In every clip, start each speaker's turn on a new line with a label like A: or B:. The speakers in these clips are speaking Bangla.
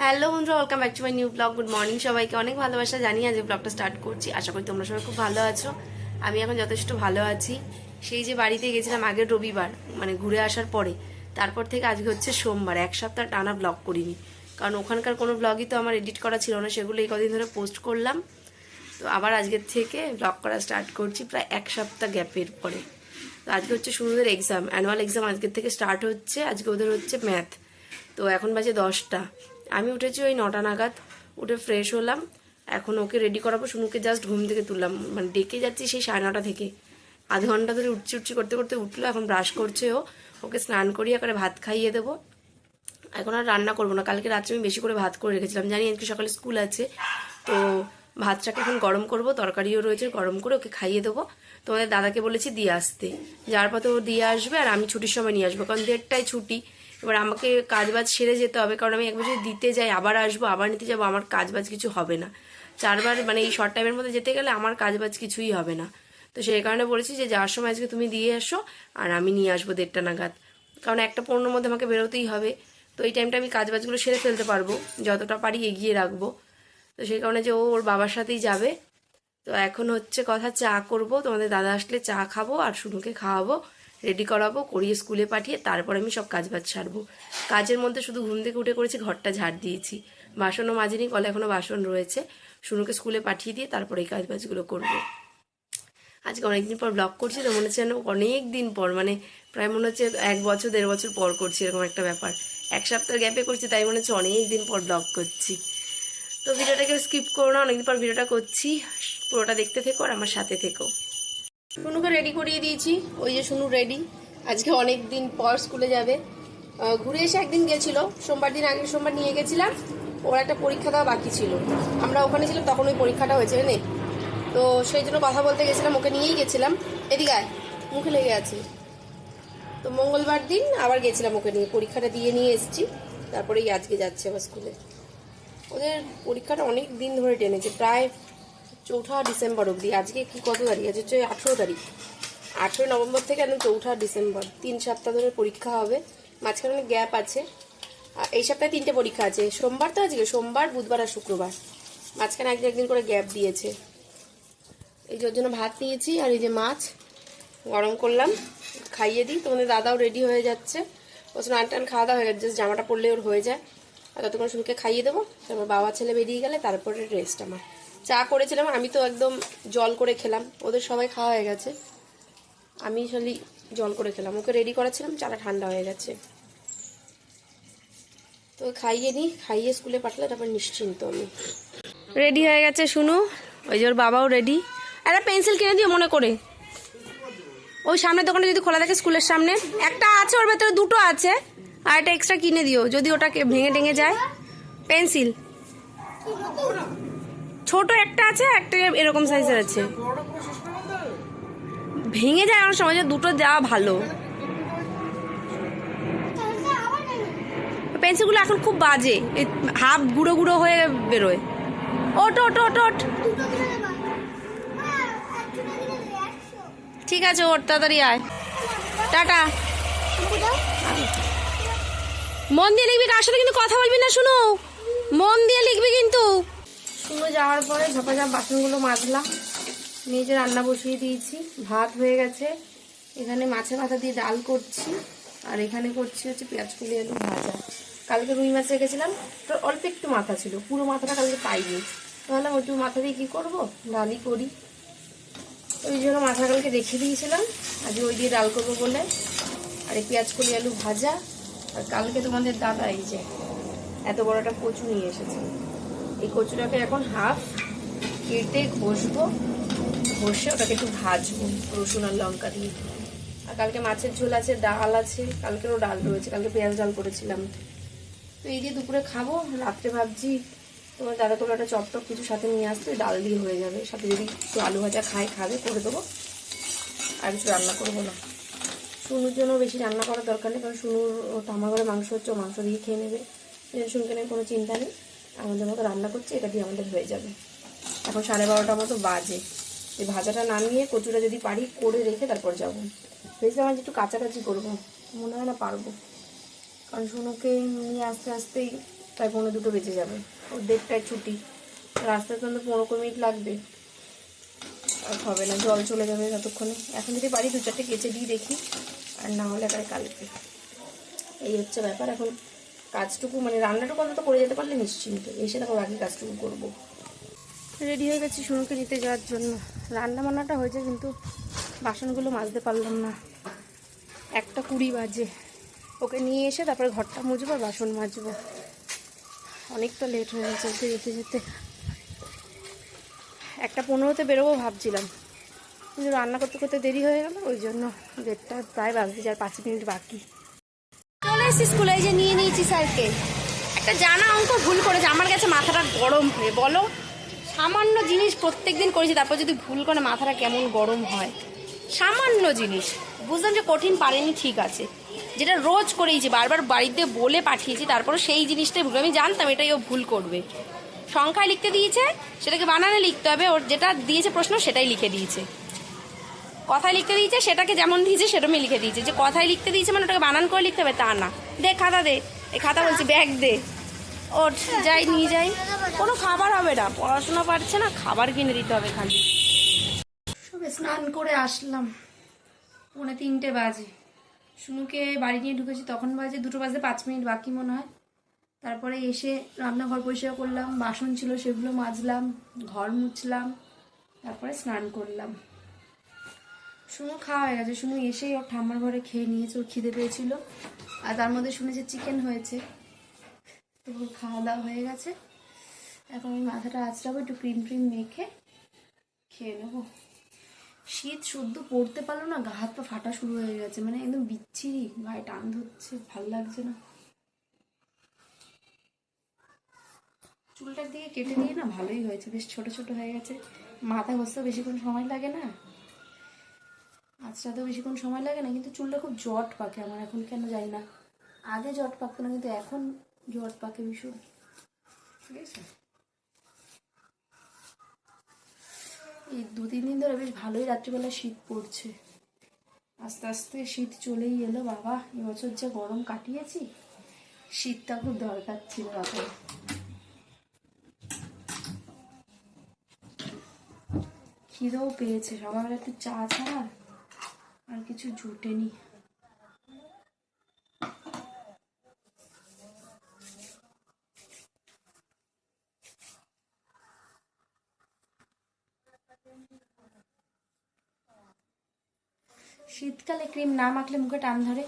A: হ্যালো বন্ধুরা welcome back to my new blog good morning সবাইকে। অনেক ভালোবাসা জানি আজ ব্লগটা স্টার্ট করছি। আশা করি তোমরা সবাই খুব ভালো আছো। আমি এখন যথেষ্ট ভালো আছি। সেই যে বাড়িতে গেছিলাম আগের রবিবার মানে ঘুরে আসার পরে, তারপর থেকে আজকে হচ্ছে সোমবার। এক সপ্তাহ টানা ব্লগ করিনি। কারণ ওখানকার কোনো ব্লগই তো আমার এডিট করা ছিল না, সেগুলো এই কদিন ধরে পোস্ট করলাম। তো আবার আজকের থেকে ব্লগ করা স্টার্ট করছি প্রায় এক সপ্তাহ গ্যাপের পরে। তো আজকে হচ্ছে শুরুদের এক্সাম অ্যানুয়াল এক্সাম আজকের থেকে স্টার্ট হচ্ছে। আজকে ওদের হচ্ছে ম্যাথ তো এখন বাজে দশটা। আমি উঠেছি ওই নটা নাগাদ, উঠে ফ্রেশ হলাম। এখন ওকে রেডি করাবো শুনুকে জাস্ট ঘুম থেকে তুললাম। মানে ডেকে যাচ্ছি সেই সাড়ে নটা থেকে। আধ ঘণ্টা ধরে উঠছি উঠছি, করতে করতে উঠল, এখন ব্রাশ করছে ও। ওকে স্নান করিয়ে করে ভাত খাইয়ে দেবো। এখন আর রান্না করব না। কালকে রাত্রে আমি বেশি করে ভাত করে রেখেছিলাম। জানি আজকে সকালে স্কুল আছে। তো ভাতটাকে এখন গরম করব, তরকারিও রয়েছে, গরম করে ওকে খাইয়ে দেবো। তোমাদের দাদাকে বলেছি দিয়ে আসতে। যার পথে ও দিয়ে আসবে আর আমি ছুটির সময় নিয়ে আসব, কারণ দেড়টায় ছুটি। এবার আমাকে কাজ বাজ সেরে যেতে হবে, কারণ আমি একবার যদি দিতে যাই, আবার আসব, আবার নিতে যাব, আমার কাজ বাজ কিছু হবে না। চারবার মানে এই শর্ট টাইমের মধ্যে যেতে গেলে আমার কাজ বাজ কিছুই হবে না। তো সেই কারণে বলেছি যে যাওয়ার সময় আজকে তুমি দিয়ে এসো, আর আমি নিয়ে আসব দেড়টা নাগাদ। কারণ একটা পণ্যর মধ্যে আমাকে বেরোতেই হবে। তো এই টাইমটা আমি কাজ বাজগুলো সেরে ফেলতে পারব, যতটা পারি এগিয়ে রাখব। তো সেই কারণে যে ও ওর বাবার সাথেই যাবে। তো এখন হচ্ছে কথা চা করব, তোমাদের দাদা আসলে চা খাব আর শুনুকে খাওয়াবো। রেডি করাবো, করিয়ে স্কুলে পাঠিয়ে তারপর আমি সব কাজ বাজ ছাড়বো কাজের মধ্যে শুধু ঘুম থেকে উঠে করেছি, ঘরটা ঝাড় দিয়েছি। বাসনও মাজিনি, কলে এখনও বাসন রয়েছে। শুনুকে স্কুলে পাঠিয়ে দিয়ে তারপরে এই কাজ বাজগুলো করব। আজকে অনেকদিন পর ব্লগ করছি, তো মনে হচ্ছে যেন অনেক দিন পর মানে প্রায় মনে হচ্ছে এক বছর, দেড় বছর পর করছি এরকম একটা ব্যাপার। এক সপ্তাহ গ্যাপে করছি, তাই মনে হচ্ছে অনেক দিন পর ব্লগ করছি। তো ভিডিওটাকে স্কিপ করো না, অনেকদিন পর ভিডিওটা করছি। পুরোটা দেখতে থেকো আর আমার সাথে থেকো। শুনুকে রেডি করিয়ে দিয়েছি। ওই যে শুনু রেডি আজকে অনেক দিন পর স্কুলে যাবে। ঘুরে এসে একদিন গেছিল। সোমবার দিন আগের সোমবার নিয়ে গেছিলাম। ওর একটা পরীক্ষা দেওয়া বাকি ছিল। আমরা ওখানে ছিলাম তখন ওই পরীক্ষাটা হয়েছে নে তো সেই জন্য কথা বলতে গেছিলাম ওকে নিয়েই গেছিলাম। এদিকে আয়, মুখে লেগে আছে। তো মঙ্গলবার দিন আবার গেছিলাম ওকে নিয়ে। পরীক্ষাটা দিয়ে নিয়ে এসেছি। তারপরেই আজকে যাচ্ছে আবার স্কুলে ওদের পরীক্ষাটা অনেক দিন ধরে টেনেছে। প্রায় চৌঠা ডিসেম্বর অবধি। আজকে কি কত তারিখ? আছে হচ্ছে আঠেরো তারিখ। আঠেরো নভেম্বর থেকে একদম চৌঠা ডিসেম্বর। তিন সপ্তাহ ধরে পরীক্ষা হবে। মাঝখানে অনেক গ্যাপ আছে। এই সপ্তাহে তিনটে পরীক্ষা আছে। সোমবার তো আজকে, সোমবার, বুধবার আর শুক্রবার। মাঝখানে একদিন একদিন করে গ্যাপ দিয়েছে। এই যে জন্য ভাত নিয়েছি আর এই যে মাছ। গরম করলাম, খাইয়ে দিই। তোমাদের দাদাও রেডি হয়ে যাচ্ছে। ও স্নান টান খাওয়া দাওয়া হয়ে গেছে। জামাটা পরলে ওর হয়ে যায়। আর ততক্ষণ শুরুকে খাইয়ে দেবো। তারপর বাবা ছেলে বেরিয়ে গেলে তারপরে রেস্ট আমার। চা করেছিলাম, আমি তো একদম জল করে খেলাম। ওদের সবাই খাওয়া হয়ে গেছে। আমি খালি জল করে খেলাম। ওকে রেডি করাছিলাম চাটা ঠান্ডা হয়ে গেছে। তো খাইয়ে নিই খাইয়ে স্কুলে পাঠালে, তারপর নিশ্চিন্ত আমি। রেডি হয়ে গেছে শুনু? ওই যে ওর বাবাও রেডি একটা পেন্সিল কিনে দিও মনে করে। ওই সামনের দোকানে যদি খোলা থাকে স্কুলের সামনে। একটা আছে, ওর ভেতরে দুটো আছে। আর একটা এক্সট্রা কিনে দিও, যদি ওটাকে ভেঙে টেঙে যায়। পেন্সিল। ছোট একটা আছে একটা এরকম সাইজের আছে। ভেঙে যায় আমার সময় দুটো দেওয়া ভালো। পেন্সিলগুলো এখন খুব বাজে হাফ গুঁড়ো গুঁড়ো হয়ে বেরোয়। ওট ওট ওট ওট ঠিক আছে ওর তাড়াতাড়ি আয়। টাটা। মন দিয়ে লিখবি, কার সাথে কিন্তু কথা বলবি না, শুনো। মন দিয়ে লিখবি কিন্তু। শুনো যাওয়ার পরে ঝপাঝপ বাসনগুলো মাজলাম। নিজে রান্না বসিয়ে দিয়েছি, ভাত হয়ে গেছে। এখানে মাছের মাথা দিয়ে ডাল করছি, আর এখানে করছি হচ্ছে পেঁয়াজ কুলি আলু ভাজা। কালকে রুই মাছ রেখেছিলাম, তো অল্প একটু মাথা ছিল, পুরো মাথাটা কালকে পাইনি। তাহলে ওইটু মাথা দিয়ে কী করব? ডালই করি। ওই জন্য মাথা কালকে রেখে দিয়েছিলাম, আজকে ওই দিয়ে ডাল করব বলে। আর এই পেঁয়াজ কলি আলু ভাজা, আর কালকে তোমাদের দাদা এই যে, এত বড় একটা কচু নিয়ে এসেছে। এই কচুটাকে এখন হাফ কেটে ঘষবো। ঘষে ওটাকে একটু ভাজবো, রসুন আর লঙ্কা দিয়ে। আর কালকে মাছের ঝোল আছে, ডাল আছে, কালকেরও ডাল রয়েছে, কালকে পেঁয়াজ ডাল করেছিলাম। তো এই দিয়ে দুপুরে খাব, রাত্রে ভাবছি, তোমার দাদা কোনো একটা চপ টপ কিছু সাথে নিয়ে আসতে, ডাল দিয়ে হয়ে যাবে। সাথে যদি একটু আলু ভাজা খায়, খাবে, করে দেবো। আর কিছু রান্না করব না। শুনুর জন্য বেশি রান্না করার দরকার নেই, কারণ শুনুর আমার ঘরে মাংস হচ্ছে মাংস দিয়ে খেয়ে নেবে। শুনকে নিয়ে কোনো চিন্তা নেই। আমাদের মতো রান্না করছে, এটা দিয়ে আমাদের হয়ে যাবে। এখন সাড়ে বারোটার মতো বাজে। এই ভাজাটা নামিয়ে কচুটা যদি পারি করে রেখে তারপর যাব। ভেবেছিলাম আজ একটু কাছাকাছি করব। মনে হয় না পারব। কারণ শুনুকে নিয়ে আস্তে আস্তেই প্রায় পনেরো দুটো বেজে যাবে। ওর দেড়টায় ছুটি। রাস্তায় তো পনেরো কুড়ি মিনিট লাগবে। আর হবে না, জল চলে যাবে ততক্ষণে। এখন যদি পারি দু চারটে কেচে দিয়ে দেখি। আর না হলে একারে কালকে। এই হচ্ছে ব্যাপার। এখন কাজটুকু মানে রান্নাটুকু অন্তত করে যেতে পারলে নিশ্চিন্ত। এসে দেখো বাকি কাজটুকু করব। রেডি হয়ে গেছি শুনুকে নিতে যাওয়ার জন্য। রান্না বান্নাটা হয়েছে কিন্তু বাসনগুলো মাজতে পারলাম না। একটা কুড়ি বাজে। ওকে নিয়ে এসে তারপরে ঘরটা মুছবো আর বাসন মাজবো। অনেকটা লেট হয়ে গেছে ওকে যেতে যেতে। একটা পনেরোতে বেরোবো ভাবছিলাম। কিন্তু রান্না করতে করতে দেরি হয়ে গেল, ওই জন্য দেড়টা প্রায় বাজতে যায় পাঁচ মিনিট বাকি। এসেছি স্কুলে যে নিয়ে নিয়েছি স্যারকে। একটা জানা অঙ্ক ভুল করেছে, আমার কাছে মাথাটা গরম হয়ে বলো? সামান্য জিনিস প্রত্যেকদিন করেছি, তারপর যদি ভুল করে মাথাটা কেমন গরম হয়। সামান্য জিনিস, বুঝলাম যে কঠিন পারেনি, ঠিক আছে। যেটা রোজ করেইছি, বারবার বাড়িতে বলে পাঠিয়েছি তারপরে সেই জিনিসটাই ভুল। আমি জানতাম এটাই ও ভুল করবে। সংখ্যায় লিখতে দিয়েছে, সেটাকে বানানে লিখতে হবে, ওর যেটা দিয়েছে প্রশ্ন, সেটাই লিখে দিয়েছে। কথায় লিখতে দিয়েছে, সেটাকে যেমন দিয়েছে সেরকমই লিখে দিয়েছে। যে কথায় লিখতে দিয়েছে মানে ওটাকে বানান করে লিখতে হবে, তা না। দে খাতা দে। এই খাতা বলছি, ব্যাগ দে। ওর যাই, নিয়ে যাই। কোনো খাবার হবে না, পড়াশোনা পারছে না, খাবার কিনে দিতে হবে খালি। সবে স্নান করে আসলাম। পৌনে তিনটে বাজে। শুনুকে বাড়ি নিয়ে ঢুকেছি, তখন বাজে দুটো বাজে পাঁচ মিনিট বাকি মনে হয়। তারপরে এসে রান্নাঘর পরিষ্কার করলাম, বাসন ছিল সেগুলো মাজলাম, ঘর মুছলাম, তারপরে স্নান করলাম। শুনু, খাওয়া হয়ে গেছে। শুনু, এসেই ওর ঠাম্মার ঘরে খেয়ে নিয়েছে ওর খিদে পেয়েছিল। আর তার মধ্যে শুনেছে চিকেন হয়েছে। তো খাওয়া দাওয়া হয়ে গেছে। এখন আমি মাথাটা আঁচড়াবো, একটু ক্রিম ট্রিম মেখে খেয়ে নেব। শীত শুদ্ধ পড়তে পারল না, গা হাত পা ফাটা শুরু হয়ে গেছে। মানে একদম বিচ্ছিরি, গায়ে টান ধরছে, ভালো লাগছে না। চুলটার দিকে কেটে দিয়ে না ভালোই হয়েছে। বেশ ছোট ছোট হয়ে গেছে। মাথা ঘষতেও বেশিক্ষণ সময় লাগে না। আঁচড়াতেও বেশিক্ষণ সময় লাগে না, কিন্তু চুলটা খুব জট পাকে, আমার এখন কেন জানি না। আগে জট পাকতো না, কিন্তু এখন জট পাকে ভীষণ। ঠিক আছে? এই দু তিন দিন ধরে বেশ ভালোই রাত্রিবেলা শীত পড়ছে। আস্তে আস্তে শীত চলেই এলো, বাবা, এবছর যে গরম কাটিয়েছি, শীতটা খুব দরকার ছিল এখন খিদেও পেয়েছে সকালবেলা একটু চা ছাড়া। আর কিছু জুটেনি। শীতকালে ক্রিম না মাখলে মুখে টান ধরে।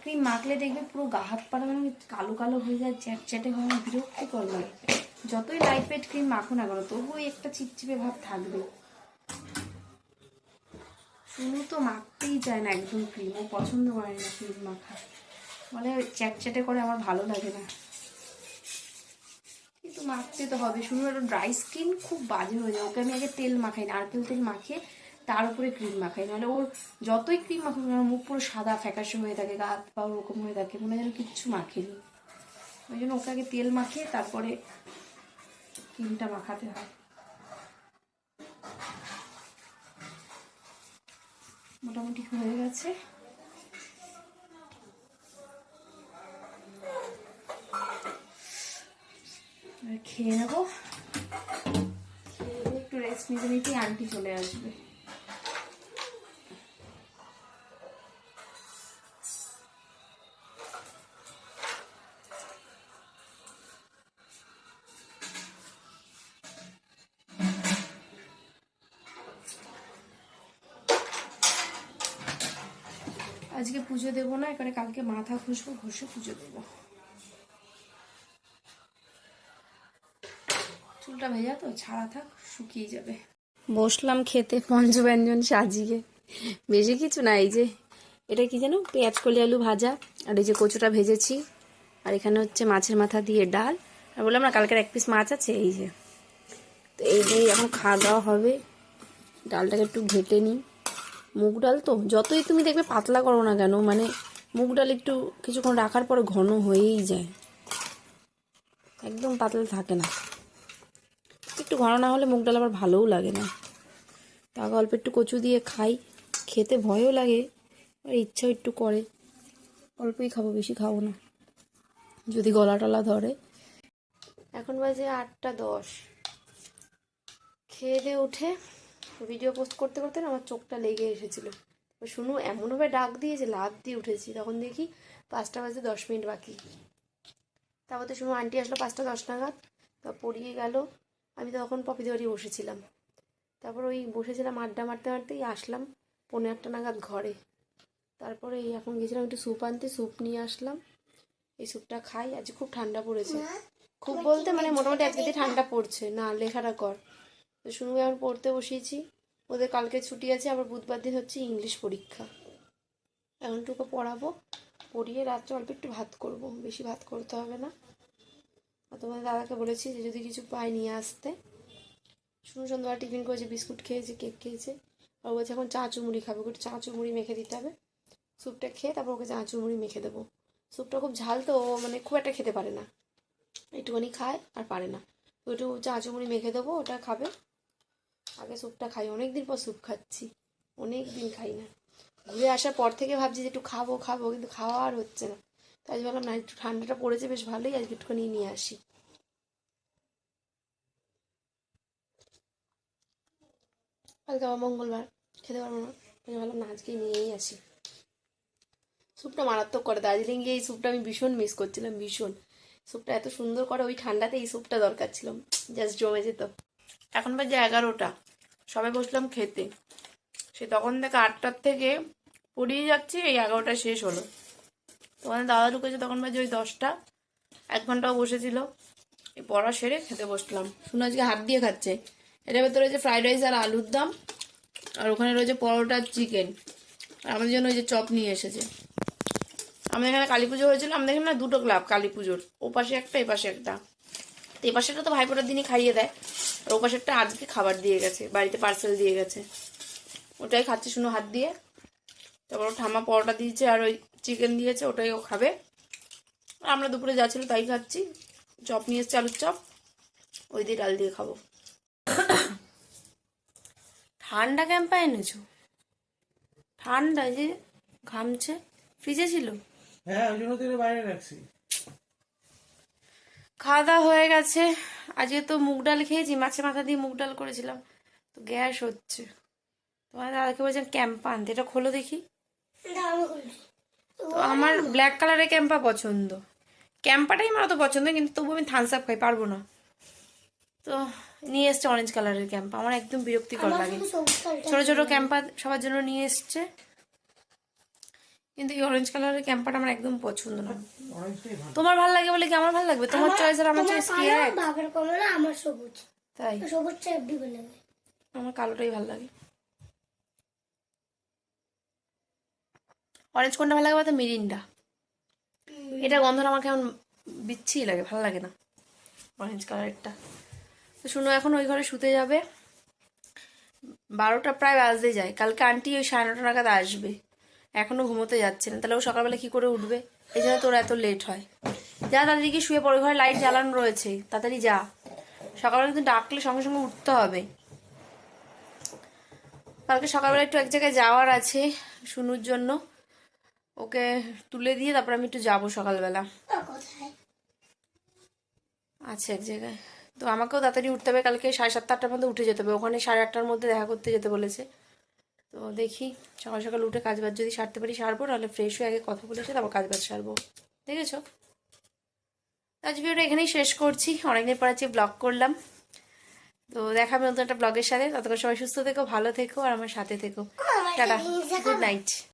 A: ক্রিম মাখলে দেখবে পুরো গা হাত পাড়া মানে কালো কালো হয়ে যায়, চ্যাটচ্যাটে হয় বিরক্তিকর লাগে। যতই লাইট ওয়েট ক্রিম মাখো না কেন, তবুও একটা চিপচিপে ভাব থাকবে। শুনু তো মাখতেই চায় না, একদম ক্রিম ও পছন্দ করে না ক্রিম মাখা। বলে চ্যাটচ্যাটে করে আমার ভালো লাগে না। কিন্তু মাখতে তো হবে শুনু একটা ড্রাই স্কিন খুব বাজে হয়ে যায়। ওকে আমি আগে তেল মাখাই নারকেল তেল মাখিয়ে তার উপরে ক্রিম মাখাই। নাহলে ওর যতই ক্রিম মাখুক না মুখ পুরো সাদা, ফ্যাকাশে হয়ে থাকে, গা হাত পা ওরকম হয়ে থাকে, মনে যেন কিচ্ছু মাখেনি। ওই জন্য ওকে আগে তেল মাখিয়ে তারপরে ক্রিমটা মাখাতে হয়। মোটামুটি হয়ে গেছে। খেয়ে নেব। একটু রেস্ট নিতে নিতেই আন্টি চলে আসবে। দেবো না এখানে কালকে মাথা ঘষবো, ঘষে পুজো দেবো। চুলটা ভেজা তো, ছাড়া থাক, শুকিয়ে যাবে। বসলাম খেতে, পঞ্চব্যঞ্জন সাজিয়ে। বেশি কিছু না, এই যে, এটা কি যেন, পেঁয়াজ কলি আলু ভাজা, আর এই যে কচুটা ভেজেছি। আর এখানে হচ্ছে মাছের মাথা দিয়ে ডাল। আর বললাম না, কালকের এক পিস মাছ আছে, এই যে। তো এই দিয়ে এখন খাওয়া দাওয়া হবে। ডালটাকে একটু ঘেটে নিই। মুগ ডাল তো? যতই তুমি দেখবে পাতলা করো না কেন মানে মুগ ডাল একটু কিছুক্ষণ রাখার পরে ঘন হয়েই যায়। একদম পাতলা থাকে না। একটু ঘন না হলে মুগ ডাল আবার ভালোও লাগে না। তাকে অল্প একটু কচু দিয়ে খাই। খেতে ভয়ও লাগে আর ইচ্ছাও একটু করে। অল্পই খাব, বেশি খাব না। যদি গলা টলা ধরে। এখন বাজে আটটা দশ। খেয়ে উঠে। ভিডিও পোস্ট করতে করতে আমার চোখটা লেগে এসেছিল। শুনু এমনভাবে ডাক দিয়েছে লাভ দিয়ে উঠেছি। তখন দেখি পাঁচটা বাজে দশ মিনিট বাকি। তারপর তো শুনু আন্টি আসলো পাঁচটা দশ নাগাদ। তা পড়িয়ে গেল। আমি তখন পপিদি বাড়ি বসেছিলাম। তারপর ওই বসেছিলাম আড্ডা মারতে মারতেই আসলাম পনেরো একটা নাগাদ ঘরে। তারপরে এই এখন গেছিলাম একটু স্যুপ আনতে স্যুপ নিয়ে আসলাম। এই স্যুপটা খাই। আজ খুব ঠান্ডা পড়েছে। খুব বলতে মানে মোটামুটি একদিকে ঠান্ডা পড়ছে না লেখাটা কর। তো শুনু এখন পড়তে বসিয়েছি। ওদের কালকে ছুটি আছে, আবার বুধবার দিন হচ্ছে ইংলিশ পরীক্ষা। এখন টুকু পড়াবো, পড়িয়ে রাত্রে অল্প একটু ভাত করব। বেশি ভাত করতে হবে না। আর তোমাদের দাদাকে বলেছি যে, যদি কিছু পাই নিয়ে আসতে। শুনু, সন্ধ্যাবেলা টিফিন করেছে, বিস্কুট খেয়েছে, কেক খেয়েছে। আর বলছে, এখন চা চুমুড়ি খাবে। একটু চা চুমুড়ি মেখে দিতে হবে। স্যুপটা খেয়ে তারপর ওকে চা চুমুড়ি মেখে দেবো। স্যুপটা খুব ঝাল তো মানে খুব একটা খেতে পারে না। একটুখানি খায় আর পারে না। একটু চা চুমুড়ি মেখে দেবো, ওটা খাবে। আগে স্যুপটা খাই। অনেক দিন পর স্যুপ খাচ্ছি। অনেক দিন খাই না। ঘুরে আসার পর থেকে ভাবছি যে একটু খাব খাব, কিন্তু খাওয়া আর হচ্ছে না। তাই ভাবলাম, না, একটু ঠান্ডাটা পড়েছে, বেশ ভালোই, আজকে একটুখানি নিয়ে আসি। কালকে আবার মঙ্গলবার। খেতে পারব না। তাই ভাবলাম, না আজকে নিয়েই আসি। স্যুপটা মারাত্মক করে। দার্জিলিং গিয়ে এই স্যুপটা আমি ভীষণ মিস করছিলাম, ভীষণ। স্যুপটা এত সুন্দর করে, ওই ঠান্ডাতে এই স্যুপটা দরকার ছিল। জাস্ট জমে যেত। এখন বাজে এগারোটা। সবাই বসলাম খেতে। সে তখন থেকে আটটার থেকে পড়িয়ে যাচ্ছি, এই এগারোটা শেষ হলো। তোমাদের দাদা ঢুকেছে তখন বাজে ওই দশটা। এক ঘন্টাও বসেছিল। এই পড়া সেরে খেতে বসলাম। শুনে আজকে হাত দিয়ে খাচ্ছে। এটার ভেতরে রয়েছে ফ্রাইড রাইস আর আলুর দাম। আর ওখানে রয়েছে পরোটা চিকেন। আর আমাদের জন্য ওই যে চপ নিয়ে এসেছে। আমাদের এখানে কালী পুজো হয়েছিল। আমাদের এখানে না দুটো ক্লাব কালী পুজোর। ও পাশে একটা এ পাশে একটা। তো এ পাশেটা তো ভাইফোঁটার দিনই খাইয়ে দেয়। আর ও পাশেরটা আজকে খাবার দিয়ে গেছে বাড়িতে পার্সেল দিয়ে গেছে। ওটাই খাচ্ছে শুনো হাত দিয়ে। তারপর ও ঠামা পরোটা দিয়েছে আর ওই চিকেন দিয়েছে ওটাই ও খাবে। আর আমরা দুপুরে যা ছিল তাই খাচ্ছি। চপ নিয়ে এসছে আলুর চপ ওই দিয়ে ডাল দিয়ে খাব। ঠান্ডা ক্যাম্পা এনেছো? ঠান্ডা যে ঘামছে ফ্রিজে ছিল?
B: হ্যাঁ ওই জন্য তো বাইরে রাখছি।
A: খাওয়া দাওয়া হয়ে গেছে। আজকে তো মুগ ডাল খেয়েছি মাছের মাথা দিয়ে মুগ ডাল করেছিলাম। তো গ্যাস হচ্ছে। তোমার দাদাকে বলছেন ক্যাম্পা আনতে এটা খোলো দেখি। তো আমার ব্ল্যাক কালারের ক্যাম্পা পছন্দ। ক্যাম্পাটাই আমার অত পছন্দ কিন্তু তবু আমি থামস আপ খাই পারব না। তো নিয়ে এসছে অরেঞ্জ কালারের ক্যাম্পা আমার একদম বিরক্তিকর লাগে। ছোট ছোট ক্যাম্পা সবার জন্য নিয়ে এসছে। কিন্তু এই অরেঞ্জ কালারের ক্যাম্পাটা আমার একদম পছন্দ না। তোমার ভালো লাগে বলে কি আমার ভালো লাগবে? তোমার চয়েস আর আমার চয়েস কি এক?
C: বাবার কমলা আমার সবুজ।
A: তাই?
C: সবুজটা এফডি বলে দেবে।
A: আমার কালোটাই ভালো লাগে। অরেঞ্জ কোনটা ভালো লাগে বলতো? মিরিন্ডা এটা গন্ধটা আমার কেমন বিচ্ছি লাগে ভালো লাগে না। অরেঞ্জ কালারেরটা তো শুনো এখন ওই ঘরে শুতে যাবে। বারোটা প্রায় বাজতে যায়। কালকে আন্টি ওই সাড়ে নটা নাগাদ আসবে। এখনও ঘুমোতে যাচ্ছে না। তাহলে ও সকালবেলা কি করে উঠবে? এই জন্য তোর এত লেট হয়। যা তাদেরকে শুয়ে পড়ে ঘরে লাইট জ্বালানো রয়েছে। তাড়াতাড়ি যা। সকালবেলা কিন্তু ডাকলে সঙ্গে সঙ্গে উঠতে হবে। কালকে সকালবেলা একটু এক জায়গায় যাওয়ার আছে শুনুর জন্য। ওকে তুলে দিয়ে তারপর আমি একটু যাব সকালবেলা। আছে এক জায়গায়। তো আমাকেও তাড়াতাড়ি উঠতে হবে। কালকে সাড়ে সাতটা আটটার মধ্যে উঠে যেতে হবে। ওখানে সাড়ে আটটার মধ্যে দেখা করতে যেতে বলেছে। তো দেখি সকাল সকাল উঠে কাজবাজ যদি সারতে পারি সারবো নাহলে ফ্রেশ হয়ে আগে কথা বলেছে তারপর কাজ বাজ সারবো। দেখেছ? আজ ভিডিওটা এখানেই শেষ করছি। অনেকদিন পর আজকে ব্লগ করলাম। তো দেখাবে নতুন একটা ব্লগের সাথে। ততক্ষণ সবাই সুস্থ থেকো ভালো থেকো আর আমার সাথে থেকো। টাটা। Good night